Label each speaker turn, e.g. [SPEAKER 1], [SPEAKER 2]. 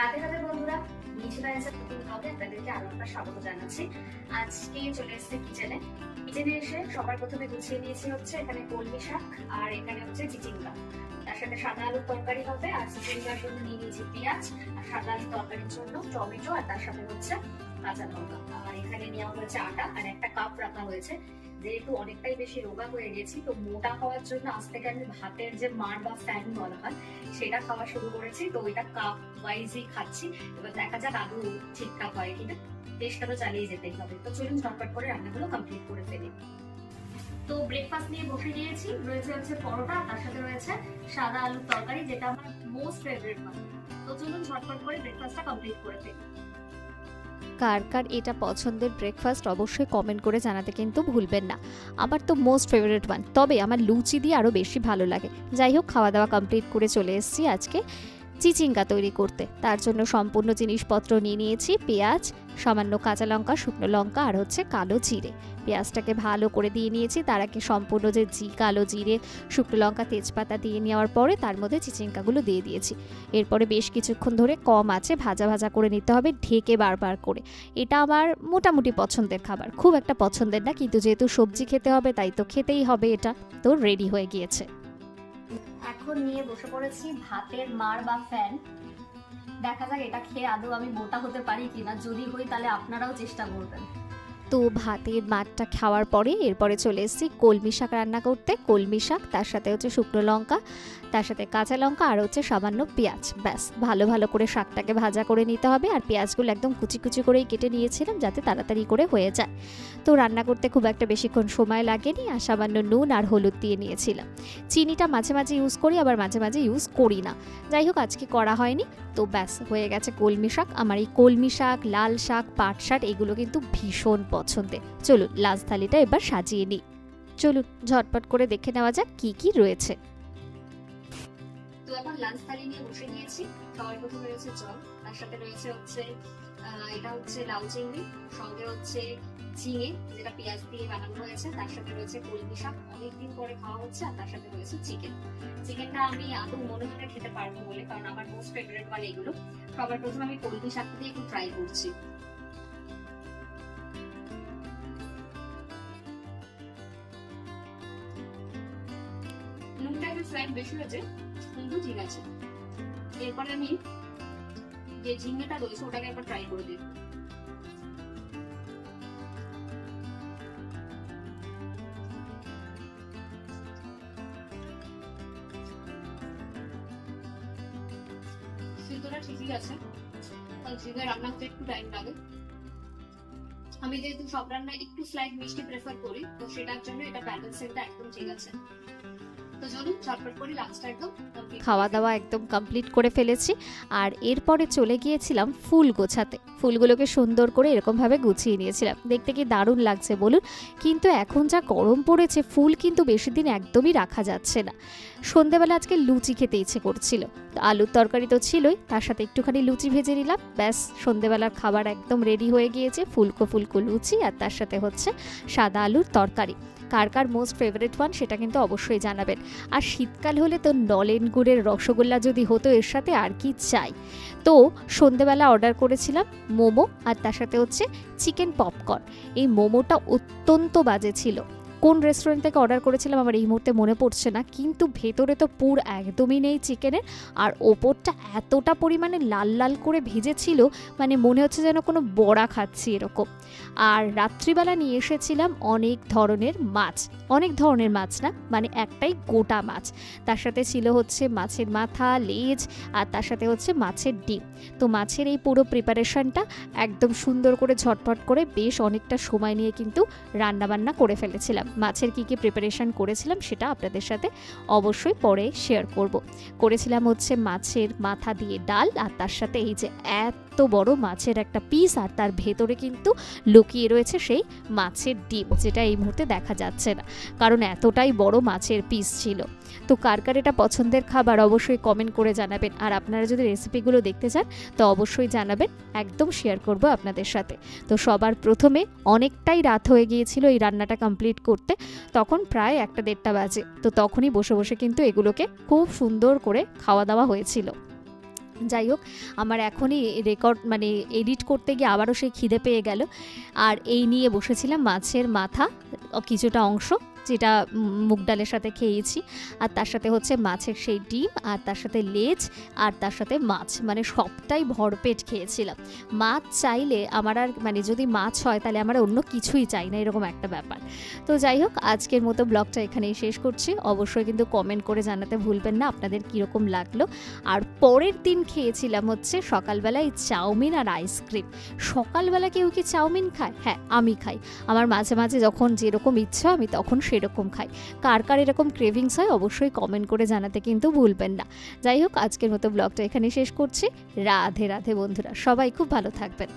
[SPEAKER 1] রাধে রাধে বন্ধুরা। ব্লগে আপনাদেরকে আরও একবার স্বাগত জানাচ্ছি। আজকে চলে এসেছে কিচেনে। কিচেনে এসে সবার প্রথমে গুছিয়ে নিয়েছি হচ্ছে এখানে কলমি শাক আর এখানে হচ্ছে চিচিঙ্গা তার সাথে সাদা আলুর তরকারি হবে আর চিচিঙ্গার জন্য নিয়ে নিয়েছি পেঁয়াজ আর সাদা আলুর তরকারির জন্য টমেটো আর তার সাথে হচ্ছে কাঁচা লঙ্কা। আর এখানে নেওয়া হয়েছে আটা আর একটা কাপ রাখা হয়েছে। যেহেতু অনেকটাই বেশি রোগা হয়ে গেছি, তো মোটা হওয়ার জন্য আজ থেকে আমি ভাতের যে মার বা ফ্যান বলা হয়, সেটা খাওয়া শুরু করেছি। তো ওইটা কাপ ওয়াইজই খাচ্ছি। এবার দেখা যাক আলু ঠিকঠাক হয় কিনা। চেষ্টা তো চালিয়ে যেতেই হবে। তো চলুন ঝটপট করে রান্নাগুলো কমপ্লিট করে ফেলি। তো ব্রেকফাস্ট নিয়ে বসে গিয়েছি। রয়েছে হচ্ছে পরোটা তার সাথে রয়েছে সাদা আলুর তরকারি, যেটা আমার মোস্ট ফেভারিট হয়। তো চলুন ঝটপট করে ব্রেকফাস্টটা কমপ্লিট করে ফেলি।
[SPEAKER 2] কার কার এটা পছন্দের ব্রেকফাস্ট অবশ্যই কমেন্ট করে জানাতে কিন্তু ভুলবেন না। আমার তো মোস্ট ফেভারিট ওয়ান তবে আমার লুচি দিয়ে আরও বেশি ভালো লাগে। যাই হোক খাওয়া দাওয়া কমপ্লিট করে চলে এসেছি আজকে। চিচিঙ্গা তৈরি করতে। তার জন্য সম্পূর্ণ জিনিসপত্র নিয়ে নিয়েছি, পেঁয়াজ, সামান্য কাঁচা লঙ্কা, শুকনো লঙ্কা আর হচ্ছে কালো জিরে। পেঁয়াজটাকে ভালো করে দিয়ে নিয়েছি, তার আগে সম্পূর্ণ যে জি, কালো জিরে, শুকনো লঙ্কা, তেজপাতা দিয়ে নেওয়ার পরে তার মধ্যে চিচিঙ্কাগুলো দিয়ে দিয়েছি। এরপরে বেশ কিছুক্ষণ ধরে কম আছে, ভাজা ভাজা করে নিতে হবে, ঢেকে বারবার করে। এটা আমার মোটামুটি পছন্দের খাবার, খুব একটা পছন্দের না, কিন্তু যেহেতু সবজি খেতে হবে, তাই তো খেতেই হবে এটা। তো রেডি হয়ে গিয়েছে।
[SPEAKER 1] এখন নিয়ে বসে পড়েছি ভাতের মার বা ফ্যান। দেখা যাক এটা খেয়ে আদৌ আমি মোটা হতে পারি কিনা। যদি হই তাহলে আপনারাও চেষ্টা করবেন।
[SPEAKER 2] তো ভাতের মাঠটা খাওয়ার পরে এরপরে চলে এসেছি কলমি শাক রান্না করতে। কলমি শাক, তার সাথে হচ্ছে শুকনো লঙ্কা, তার সাথে কাঁচা লঙ্কা আর হচ্ছে সামান্য পেঁয়াজ। ব্যাস, ভালো ভালো করে শাকটাকে ভাজা করে নিতে হবে আর পেঁয়াজগুলো একদম কুচি কুচি করেই কেটে নিয়েছিলাম যাতে তাড়াতাড়ি করে হয়ে যায়। তো রান্না করতে খুব একটা বেশিক্ষণ সময় লাগেনি, আর সামান্য নুন আর হলুদ দিয়ে নিয়েছিলাম। চিনিটা মাঝে মাঝে ইউজ করি, আবার মাঝে মাঝে ইউজ করি না। যাই হোক, আজকে করা হয়নি। তো ব্যাস, হয়ে গেছে কলমি শাক। আমার এই কলমি শাক, লাল শাক, পাট শাক, এগুলো কিন্তু ভীষণ পছন্দের চলুন লাস্ট থালিটা এবার সাজিয়ে নিই। চলুন, ঝটপট করে দেখে নেওয়া যাক কি কি রয়েছে।
[SPEAKER 1] এখন লাঞ্চ থালি নিয়ে বসে গিয়েছি। সবার প্রথমে রয়েছে জল। তার সাথে রয়েছে হচ্ছে এটা হচ্ছে লাউ চিংড়ি, সঙ্গে হচ্ছে ঝিঙে, যেটা পেঁয়াজ দিয়ে বানানো হয়েছে। তার সাথে রয়েছে কলমি শাক। অনেকদিন পরে খাওয়া হচ্ছে, আর তার সাথে রয়েছে চিকেন। চিকেনটা আমি আদৌ মনে খেতে পারব বলে, কারণ আমার মোস্ট ফেভারিট মানে এগুলো। সবার প্রথমে আমি কলমি শাক দিয়ে একটু ট্রাই করছি। নুনটা একটু স্লাইড বেশি হয়েছে, কিন্তু ঠিক আছে। এরপরে আমি যে ঝিঙ্গেটা রয়েছে ওটাকে একবার ট্রাই করে দিই সিদ্ধটা ঠিকই আছে ঝিঙ্গে রান্না হতে একটু টাইম লাগে। আমি যেহেতু সব রান্না একটু স্লাইড মিষ্টি প্রেফার করি, তো সেটার জন্য এটা ব্যালেন্সিংটা একদম ঠিক আছে। তো চলুন চটপট করে লাঞ্চটা একদম
[SPEAKER 2] খাওয়া দাওয়া একদম কমপ্লিট করে ফেলেছি। আর এরপরে চলে গিয়েছিলাম ফুল গোছাতে। ফুলগুলোকে সুন্দর করে এরকমভাবে গুছিয়ে নিয়েছিলাম। দেখতে কি দারুণ লাগছে বলুন? কিন্তু এখন যা গরম পড়েছে ফুল কিন্তু বেশি দিন একদমই রাখা যাচ্ছে না। সন্ধেবেলা আজকে লুচি খেতে ইচ্ছে করছিল। তো আলুর তরকারি তো ছিলই তার সাথে একটুখানি লুচি ভেজে নিলাম। ব্যাস সন্ধেবেলার খাবার একদম রেডি হয়ে গিয়েছে। ফুলকো ফুলকো লুচি আর তার সাথে হচ্ছে সাদা আলুর তরকারি। কার কার মোস্ট ফেভারিট ওয়ান সেটা কিন্তু অবশ্যই জানাবেন। আর শীতকাল হলে তো নলেন গুড়ের রসগোল্লা যদি হতো, এর সাথে আর কি চাই? তো সন্ধেবেলা অর্ডার করেছিলাম মোমো, আর তার সাথে হচ্ছে চিকেন পপকর্ন এই মোমোটা অত্যন্ত বাজে ছিল। কোন রেস্টুরেন্ট থেকে অর্ডার করেছিলাম আমার এই মুহূর্তে মনে পড়ছে না, কিন্তু ভেতরে তো পুর একদমই নেই চিকেনের আর ওপরটা এতটা পরিমাণে লাল লাল করে ভেজেছিল মানে মনে হচ্ছে যেন কোনো বড়া খাচ্ছি এরকম। আর রাত্রিবেলা নিয়ে এসেছিলাম অনেক ধরনের মাছ, অনেক ধরনের মাছ না মানে একটাই গোটা মাছ। তার সাথে ছিল হচ্ছে মাছের মাথা, লেজ, আর তার সাথে হচ্ছে মাছের ডিম। তো মাছের এই পুরো প্রিপারেশনটা একদম সুন্দর করে ঝটপট করে বেশ অনেকটা সময় নিয়ে কিন্তু রান্নাবান্না করে ফেলেছিলাম। মাছের কী কী প্রিপারেশন করেছিলাম সেটা আপনাদের সাথে অবশ্যই পরে শেয়ার করব। করেছিলাম হচ্ছে মাছের মাথা দিয়ে ডাল আর তার সাথে এই যে এত বড় মাছের একটা পিস আর তার ভেতরে কিন্তু লুকিয়ে রয়েছে সেই মাছের ডিম, যেটা এই মুহূর্তে দেখা যাচ্ছে না। কারণ এতটাই বড় মাছের পিস ছিল। তো কার কার এটা পছন্দের খাবার অবশ্যই কমেন্ট করে জানাবেন। আর আপনারা যদি রেসিপিগুলো দেখতে চান, তো অবশ্যই জানাবেন। একদম শেয়ার করব আপনাদের সাথে। তো সবার প্রথমে অনেকটাই রাত হয়ে গিয়েছিল, এই রান্নাটা কমপ্লিট করতে। তখন প্রায় একটা দেড়টা বাজে। তো তখনই বসে বসে কিন্তু এগুলোকে খুব সুন্দর করে খাওয়া দাওয়া হয়েছিল। যাই হোক, আমার এখনই রেকর্ড মানে এডিট করতে গিয়ে আবারও সেই খিদে পেয়ে গেল। আর এই নিয়ে বসেছিলাম মাছের মাথা, কিছুটা অংশ। যেটা মুগ ডালের সাথে খেয়েছি। আর তার সাথে হচ্ছে মাছের সেই ডিম, আর তার সাথে লেজ, আর তার সাথে মাছ। মানে সবটাই ভরপেট খেয়েছিলাম। মাছ চাইলে আমার আর মানে যদি মাছ হয় তাহলে আমার অন্য কিছুই চাই না, এরকম একটা ব্যাপার। তো যাই হোক, আজকের মতো ব্লগটা এখানেই শেষ করছি। অবশ্যই কিন্তু কমেন্ট করে জানাতে ভুলবেন না, আপনাদের কীরকম লাগল। আর পরের দিন খেয়েছিলাম হচ্ছে সকালবেলায় চাউমিন আর আইসক্রিম সকালবেলা কেউ কি চাউমিন খায়? হ্যাঁ আমি খাই। আমার মাঝে মাঝে যখন যেরকম ইচ্ছা আমি তখন সেরকম খাই। কার কার এরকম ক্রেভিংস হয় অবশ্যই কমেন্ট করে জানাতে কিন্তু ভুলবেন না। যাই হোক, আজকের মতো ব্লগটা এখানে শেষ করছি। রাধে রাধে বন্ধুরা, সবাই খুব ভালো থাকবেন।